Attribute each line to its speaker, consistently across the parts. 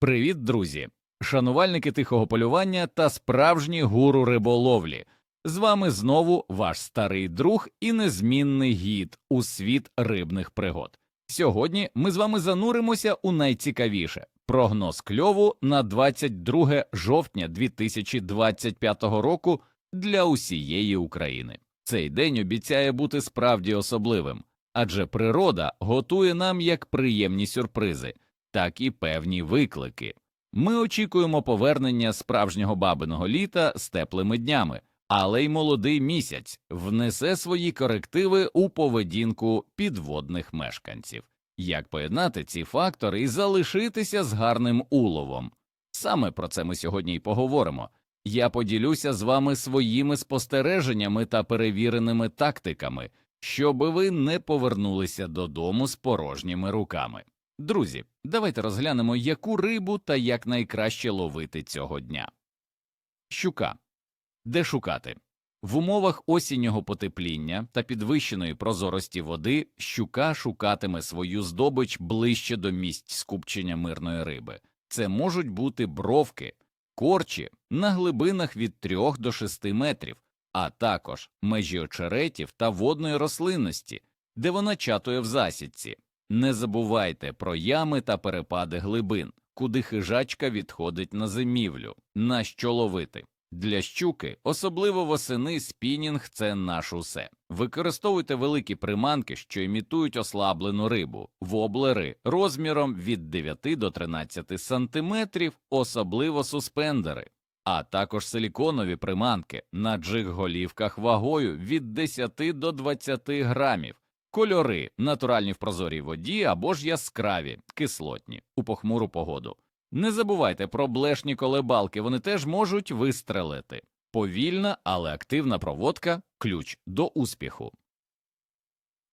Speaker 1: Привіт, друзі! Шанувальники тихого полювання та справжні гуру риболовлі. З вами знову ваш старий друг і незмінний гід у світ рибних пригод. Сьогодні ми з вами зануримося у найцікавіше прогноз кльову на 22 жовтня 2025 року для усієї України. Цей день обіцяє бути справді особливим, адже природа готує нам як приємні сюрпризи, так і певні виклики. Ми очікуємо повернення справжнього бабиного літа з теплими днями, але й молодий місяць внесе свої корективи у поведінку підводних мешканців. Як поєднати ці фактори і залишитися з гарним уловом? Саме про це ми сьогодні й поговоримо. Я поділюся з вами своїми спостереженнями та перевіреними тактиками, щоби ви не повернулися додому з порожніми руками. Друзі, давайте розглянемо, яку рибу та як найкраще ловити цього дня. Щука. Де шукати? В умовах осіннього потепління та підвищеної прозорості води щука шукатиме свою здобич ближче до місць скупчення мирної риби. Це можуть бути бровки, корчі на глибинах від 3 до 6 метрів, а також межі очеретів та водної рослинності, де вона чатує в засідці. Не забувайте про ями та перепади глибин, куди хижачка відходить на зимівлю, на що ловити. Для щуки, особливо восени, спінінг це наш усе. Використовуйте великі приманки, що імітують ослаблену рибу, воблери розміром від 9 до 13 сантиметрів, особливо суспендери, а також силіконові приманки на джиг-голівках вагою від 10 до 20 грамів. Кольори натуральні в прозорій воді або ж яскраві, кислотні у похмуру погоду. Не забувайте про блешні колебалки, вони теж можуть вистрелити. Повільна, але активна проводка ключ до успіху.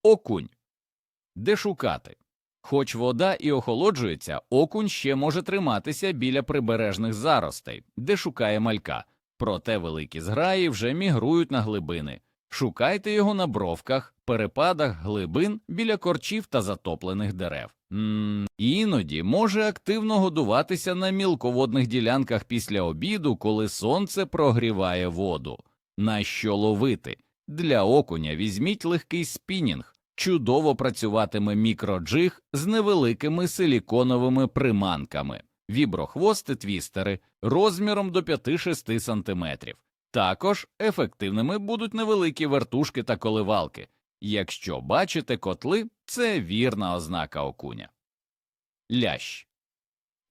Speaker 1: Окунь. Де шукати? Хоч вода і охолоджується, окунь ще може триматися біля прибережних заростей, де шукає малька. Проте великі зграї вже мігрують на глибини. Шукайте його на бровках, перепадах глибин біля корчів та затоплених дерев. М іноді може активно годуватися на мілководних ділянках після обіду, коли сонце прогріває воду. На що ловити? Для окуня візьміть легкий спінінг, чудово працюватиме мікроджиг з невеликими силіконовими приманками, віброхвости твістери розміром до 5-6 см. Також ефективними будуть невеликі вертушки та коливалки. Якщо бачите котли, це вірна ознака окуня. Лящ.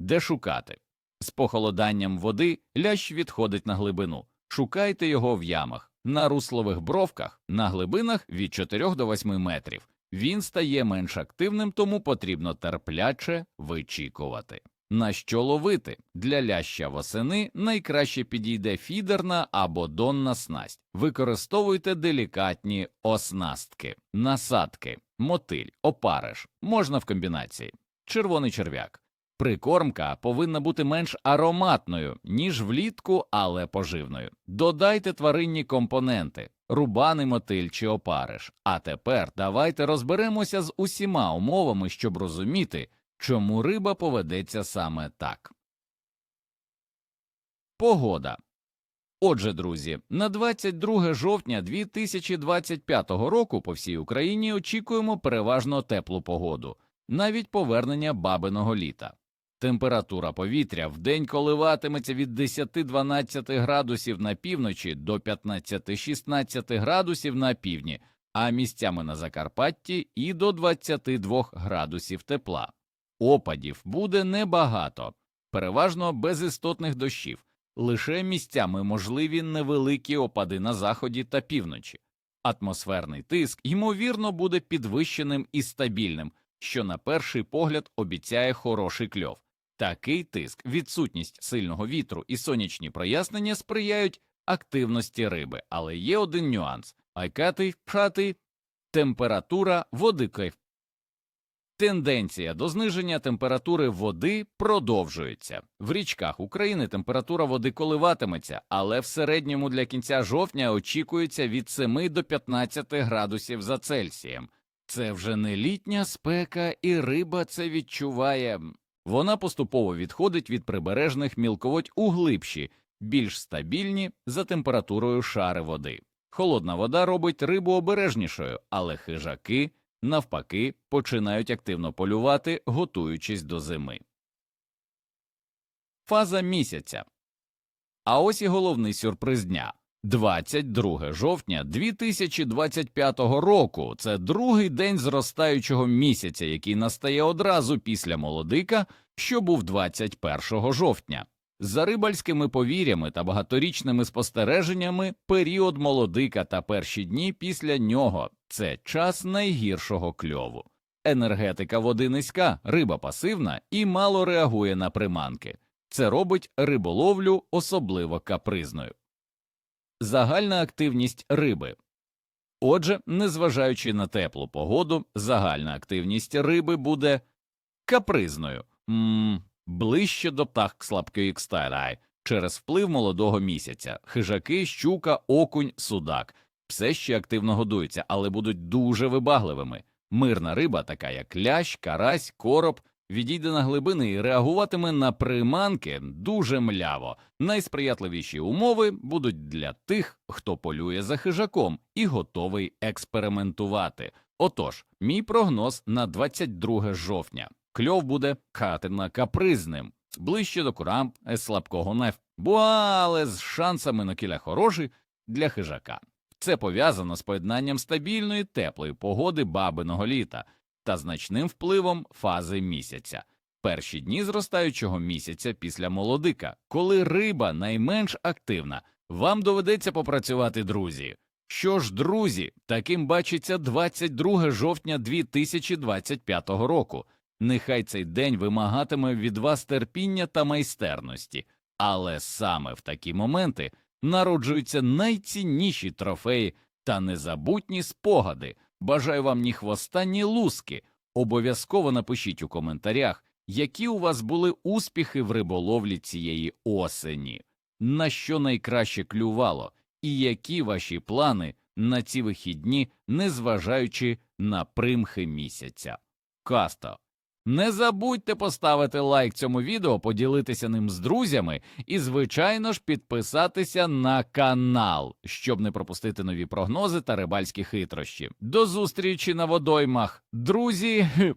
Speaker 1: Де шукати? З похолоданням води лящ відходить на глибину. Шукайте його в ямах, на руслових бровках, на глибинах від 4 до 8 метрів. Він стає менш активним, тому потрібно терпляче вичікувати. На що ловити? Для ляща восени найкраще підійде фідерна або донна снасть. Використовуйте делікатні оснастки, насадки, мотиль, опариш, можна в комбінації, червоний черв'як. Прикормка повинна бути менш ароматною, ніж влітку, але поживною. Додайте тваринні компоненти, рубаний мотиль чи опариш. А тепер давайте розберемося з усіма умовами, щоб розуміти, чому риба поведеться саме так. Погода. Отже, друзі, на 22 жовтня 2025 року по всій Україні очікуємо переважно теплу погоду, навіть повернення бабиного літа. Температура повітря в день коливатиметься від 10-12 градусів на півночі до 15-16 градусів на півдні, а місцями на Закарпатті і до 22 градусів тепла. Опадів буде небагато, переважно без істотних дощів, лише місцями можливі невеликі опади на заході та півночі. Атмосферний тиск, ймовірно, буде підвищеним і стабільним, що на перший погляд обіцяє хороший кльов. Такий тиск, відсутність сильного вітру і сонячні прояснення сприяють активності риби, але є один нюанс айкатий пшатий температура води кайф. Тенденція до зниження температури води продовжується. В річках України температура води коливатиметься, але в середньому для кінця жовтня очікується від 7 до 15 градусів за Цельсієм. Це вже не літня спека, і риба це відчуває Вона поступово відходить від прибережних мілководь у глибші, більш стабільні за температурою шари води. Холодна вода робить рибу обережнішою, але хижаки, навпаки, починають активно полювати, готуючись до зими. Фаза місяця. А ось і головний сюрприз дня. 22 жовтня 2025 року це другий день зростаючого місяця, який настає одразу після молодика, що був 21 жовтня. За рибальськими повір'ями та багаторічними спостереженнями, період молодика та перші дні після нього це час найгіршого кльову. Енергетика води низька, риба пасивна і мало реагує на приманки. Це робить риболовлю особливо капризною. Загальна активність риби. Отже, незважаючи на теплу погоду, загальна активність риби буде капризною, м ближче до птах слабкої кстарай, через вплив молодого місяця. Хижаки, щука, окунь, судак все ще активно годуються, але будуть дуже вибагливими. Мирна риба, така як лящ, карась, короб, відійде на глибини і реагуватиме на приманки дуже мляво. Найсприятливіші умови будуть для тих, хто полює за хижаком і готовий експериментувати. Отож, мій прогноз на 22 жовтня. Кльов буде катина капризним, ближче до курамп е, слабкого неф, бо але з шансами на кіля хороші для хижака. Це пов'язано з поєднанням стабільної теплої погоди бабиного літа та значним впливом фази місяця. Перші дні зростаючого місяця після молодика, коли риба найменш активна, вам доведеться попрацювати, друзі. Що ж, друзі, таким бачиться 22 жовтня 2025 року. Нехай цей день вимагатиме від вас терпіння та майстерності, але саме в такі моменти народжуються найцінніші трофеї та незабутні спогади. Бажаю вам ні хвоста, ні луски. Обов'язково напишіть у коментарях, які у вас були успіхи в риболовлі цієї осені, на що найкраще клювало, і які ваші плани на ці вихідні, незважаючи на примхи місяця. Касто. Не забудьте поставити лайк цьому відео, поділитися ним з друзями і, звичайно ж, підписатися на канал, щоб не пропустити нові прогнози та рибальські хитрощі. До зустрічі на водоймах, друзі!